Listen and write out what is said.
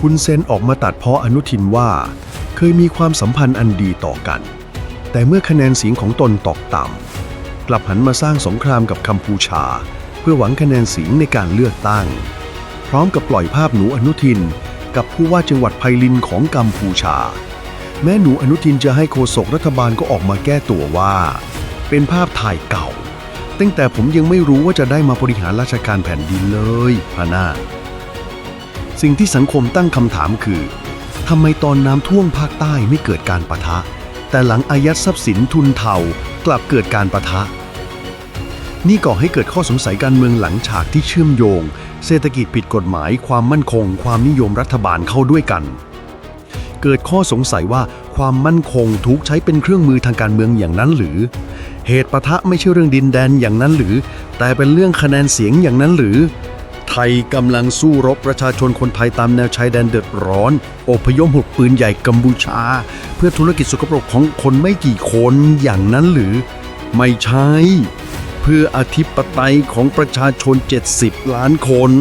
ฮุนเซนออกมาตัดเพ้ออนุทินว่า เคยมีความสัมพันธ์อันดีต่อกัน แต่เมื่อคะแนนเสียงของตนตกต่ำกลับหันมาสร้างสงครามกับกัมพูชา เพื่อหวังคะแนนเสียงในการเลือกตั้ง พร้อมกับปล่อยภาพหนูอนุทิน กับผู้ว่าจังหวัดไพลินของกัมพูชา แม้หนูอนุทินจะให้โฆษกรัฐบาลก็ออกมาแก้ตัวว่า เป็นภาพถ่ายเก่า ตั้งแต่ผมยังไม่รู้ว่าจะได้มาบริหารราชการแผ่นดินเลยพะนา สิ่งที่สังคมตั้งคำถามคือทำไมตอนน้ำท่วมภาคใต้ไม่เกิดการประทะ แต่หลังอายัดทรัพย์สินทุนเทากลับเกิดการประทะ นี่ก่อให้เกิดข้อสงสัยการเมืองหลังฉากที่เชื่อมโยง เศรษฐกิจผิดกฎหมาย ความมั่นคง ความนิยมรัฐบาลเข้าด้วยกัน เกิดข้อสงสัยว่าความมั่นคงถูกใช้เป็นเครื่องมือทางการเมืองอย่างนั้นหรือ เหตุประทะไม่ใช่เรื่องดินแดนอย่างนั้นหรือ แต่เป็นเรื่องคะแนนเสียงอย่างนั้นหรือ ไทยกำลังสู้รบประชาชนคนไทยตามแนวชายแดนเดือดร้อนอพยพหุดปืนใหญ่กัมพูชา เพื่อธุรกิจสกปรกของคนไม่กี่คนอย่างนั้นหรือ ไม่ใช่ เพื่ออธิปไตยของประชาชน 70 ล้านคน